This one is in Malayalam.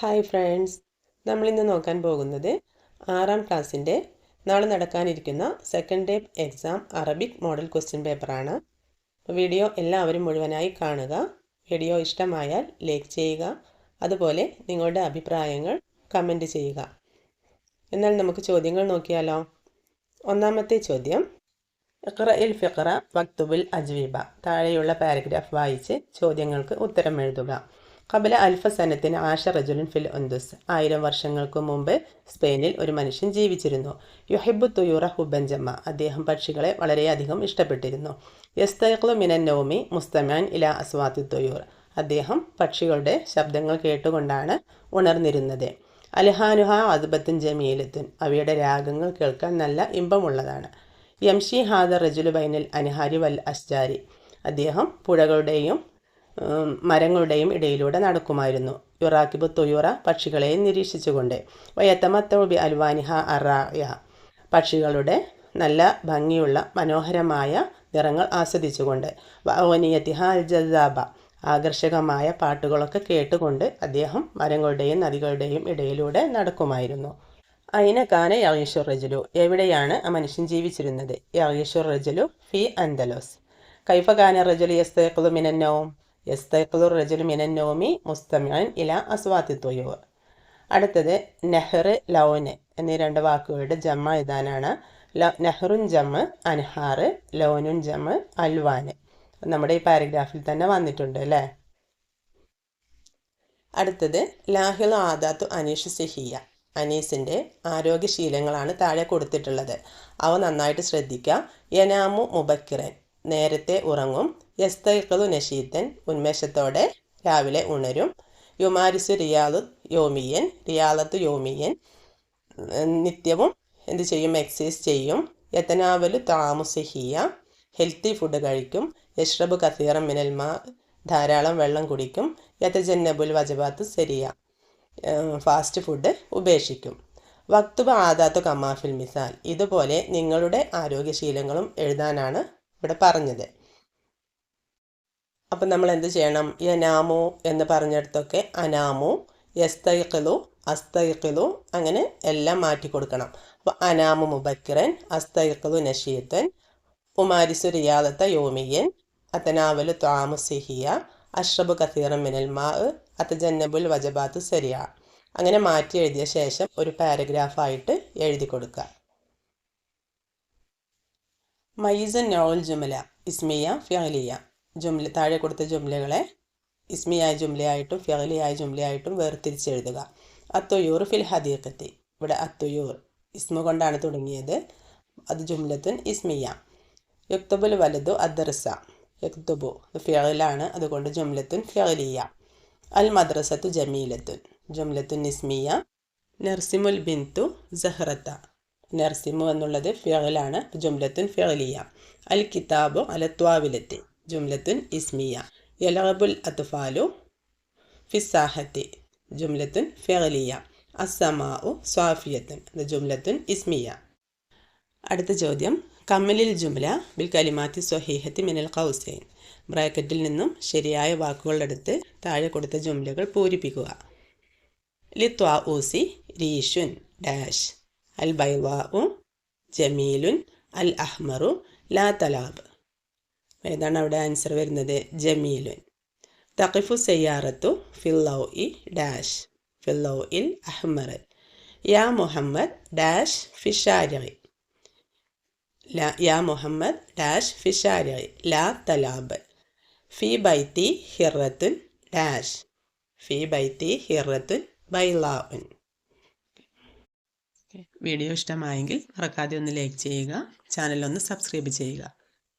Hi friends. നമ്മളിന്ന് നോക്കാൻ പോകുന്നത് ആറാം ക്ലാസ്സിന്റെ നാളെ നടക്കാനിരിക്കുന്ന second day exam Arabic model question പേപ്പറാണ് വീഡിയോ എല്ലാവരും മുഴുവനായി കാണുക. വീഡിയോ ഇഷ്ടമായാൽ ലൈക്ക് ചെയ്യുക. അതുപോലെ നിങ്ങളുടെ അഭിപ്രായങ്ങൾ കമന്റ് ചെയ്യുക. എന്നാൽ നമുക്ക് ചോദ്യങ്ങൾ നോക്കിയാലോ? ഒന്നാമത്തെ ചോദ്യം. ഇഖ്റ ഇൽ ഫിഖറ വക്തുബുൽ അജ്വീബ. താഴെയുള്ള പാരഗ്രാഫ് വായിച്ച് ചോദ്യങ്ങൾക്ക് ഉത്തരം എഴുതുക. കബല അൽഫ സനത്തിന് ആഷ റജുലിൻ ഫിൽ ഒന്തുസ് ആയിരം വർഷങ്ങൾക്ക് മുമ്പ് സ്പെയിനിൽ ഒരു മനുഷ്യൻ ജീവിച്ചിരുന്നു. യുഹിബു തുയൂറ ഹുബൻജമ്മ അദ്ദേഹം പക്ഷികളെ വളരെയധികം ഇഷ്ടപ്പെട്ടിരുന്നു. യസ്തൈഖ്ലു മിനൻ നോമി മുസ്തമാൻ ഇല അസ്വാത്തി തുയൂർ. അദ്ദേഹം പക്ഷികളുടെ ശബ്ദങ്ങൾ കേട്ടുകൊണ്ടാണ് ഉണർന്നിരുന്നത്. അൽഹാനുഹ അദ്ബത്തുൻ ജമീലത്തുൻ. അവയുടെ രാഗങ്ങൾ കേൾക്കാൻ നല്ല ഇമ്പമുള്ളതാണ്. യംഷി ഹാദർ റജുലു ബൈനൽ അൻഹാരി വൽ അസ്ജാരി. അദ്ദേഹം പുഴകളുടെയും മരങ്ങളുടെയും ഇടയിലൂടെ നടക്കുമായിരുന്നു. യുറാക്കിബ് തൊയുറ പക്ഷികളെ നിരീക്ഷിച്ചുകൊണ്ട്. വയത്തമത്തോബി അൽവാനിഹ അറായ പക്ഷികളുടെ നല്ല ഭംഗിയുള്ള മനോഹരമായ നിറങ്ങൾ ആസ്വദിച്ചുകൊണ്ട്. വനിയത്തിഹ അൽ ജസാബ ആകർഷകമായ പാട്ടുകളൊക്കെ കേട്ടുകൊണ്ട് അദ്ദേഹം മരങ്ങളുടെയും നദികളുടെയും ഇടയിലൂടെ നടക്കുമായിരുന്നു. അയിനക്കാന യഗീഷുർ റജലു എവിടെയാണ് ആ മനുഷ്യൻ ജീവിച്ചിരുന്നത്? യഗീഷുർ റജലു ഫി അന്തലോസ്. കൈഫഖാന റജലു യസ്തഖുലു മിനന്നവും യസ്തഖുദുർ റജുൽ മിനന്നോമി മുസ്തമിൻ ഇല അസ്വാത്തി തൊയ്യൂർ അടുത്തത് നെഹ്റ് ലൗന് എന്നീ രണ്ട് വാക്കുകളുടെ ജമ്മ എഴുതാനാണ്. നെഹ്റുൻ ജമ്മ് അൻഹാറ് ലോനുൻ ജമ്മ് അൽവാന് നമ്മുടെ ഈ പാരഗ്രാഫിൽ തന്നെ വന്നിട്ടുണ്ട് അല്ലേ? അടുത്തത് ലാഹിൽ ആദാത്തു അനീഷ് സിഹിയ. അനീസിന്റെ ആരോഗ്യശീലങ്ങളാണ് താഴെ കൊടുത്തിട്ടുള്ളത്. അവ നന്നായിട്ട് ശ്രദ്ധിക്കുക യനാമു മുബക്കിറൻ. നേരത്തെ ഉറങ്ങും. യസ്തൈഖലു നഷീത്തൻ ഉന്മേഷത്തോടെ രാവിലെ ഉണരും. യുമാരിസ് റിയാലു യോമിയൻ റിയാലത്ത് യോമിയൻ നിത്യവും എന്ത് ചെയ്യും? എക്സസൈസ് ചെയ്യും. യത്തനാവലു താമുസിഹിയ ഹെൽത്തി ഫുഡ് കഴിക്കും. യഷ്റബ് കസീറം മിനൽമാ ധാരാളം വെള്ളം കുടിക്കും. യത്തജന്നബുൽ വജബാത്ത് സെരിയ ഫാസ്റ്റ് ഫുഡ് ഉപേക്ഷിക്കും. വക്തുബ ആദാത്ത് കമാഫിൽ മിസാൽ. ഇതുപോലെ നിങ്ങളുടെ ആരോഗ്യശീലങ്ങളും എഴുതാനാണ് ഇവിടെ പറഞ്ഞത്. അപ്പം നമ്മൾ എന്ത് ചെയ്യണം? യനാമു എന്ന് പറഞ്ഞിടത്തൊക്കെ അനാമു യസ്തൈഖിലു അസ്തൈഖിലു അങ്ങനെ എല്ലാം മാറ്റി കൊടുക്കണം അപ്പോൾ അനാമു മുബക്കിറൻ അസ്തൈഖിലു നഷീത്തൻ ഉമാരിസു റിയാദത്ത യോമിയൻ അത്തനാവലു താമു സിഹിയ അഷ്റബു കസീറം മിനൽ മാ അത്തജന്നബുൽ വജബാത്ത് സരിയ. അങ്ങനെ മാറ്റി എഴുതിയ ശേഷം ഒരു പാരഗ്രാഫായിട്ട് എഴുതി കൊടുക്കുക. മൈസൻ നോൾ ജുമല ഇസ്മിയ ഫിയലിയ ജുംല താഴെ കൊടുത്ത ജുംലകളെ ഇസ്മിയായ ജുംലയായിട്ടും ഫിയലിയായ ജുംലയായിട്ടും വേർതിരിച്ചെഴുതുക. അത്തൊയൂർ ഫിൽ ഹദീഖത്തി. ഇവിടെ അത്തൊയൂർ ഇസ്മ കൊണ്ടാണ് തുടങ്ങിയത്. അത് ജുംലത്തുൻ ഇസ്മിയ. യുക്തബുൽ വലതു അദർസ യുക്തബു ഫിയലാണ് അതുകൊണ്ട് ജുംലത്തുൻ ഫിയലിയ അൽ മദ്രസത്തു ജമീലത്തുൻ. ജുംലത്തുൻ ഇസ്മിയ. നർസിമുൽ ബിന്തു സഹ്റത്ത. നർസിമു എന്നുള്ളത് ഫിയലാണ് ജുംലത്തുൻ ഫിയലിയ അൽ കിതാബു അലത്വാവിലെത്തി. ജുംലത്തുൻ ഇസ്മിയ. യലഹബുൽ അത്ഫാലു ഫിസാഹത്തി ജുംലത്തുൻ ഫെഹലിയ അസമാഉ സ്വാഫിയത്തുൻ. ജുംലത്തുൻ ഇസ്മിയ. അടുത്ത ചോദ്യം. കമ്മലിൽ ജുംല ബിൽ കലിമാത്തി സ്വഹീഹത്തി മിനൽ ഖൗസൈൻ. ബ്രാക്കറ്റിൽ നിന്നും ശരിയായ വാക്കുകളെടുത്ത് താഴെ കൊടുത്ത ജുംലകൾ പൂരിപ്പിക്കുക. ലിത്വാ ഊസി രീഷുൻ ഡാഷ്. അൽ ബൈവാഉ ജമീലുൻ അൽ അഹ്മറു ലാ തലാബ്. ഏതാണ് അവിടെ ആൻസർ വരുന്നത്? ജമീലുൻ. തഖിഫു സയ്യാറത്തു ഫില്ലൗ ഇ ഡാഷ്. ഫില്ലൗ ഇൽ അഹ്മർ. യാ മുഹമ്മദ് ഡാഷ് ഫിഷാരി യാ മുഹമ്മദ് ഡാഷ് ഫിഷാരി ലാ തലാബ്. ഫി ബൈത്തി ഹിറത്തുൻ ഡാഷ്. ഫി ബൈത്തി ഹിറത്തുൻ ബൈലാവുൻ വീഡിയോ ഇഷ്ടമായെങ്കിൽ മറക്കാതെ ഒന്ന് ലൈക്ക് ചെയ്യുക. ചാനൽ ഒന്ന് സബ്സ്ക്രൈബ് ചെയ്യുക.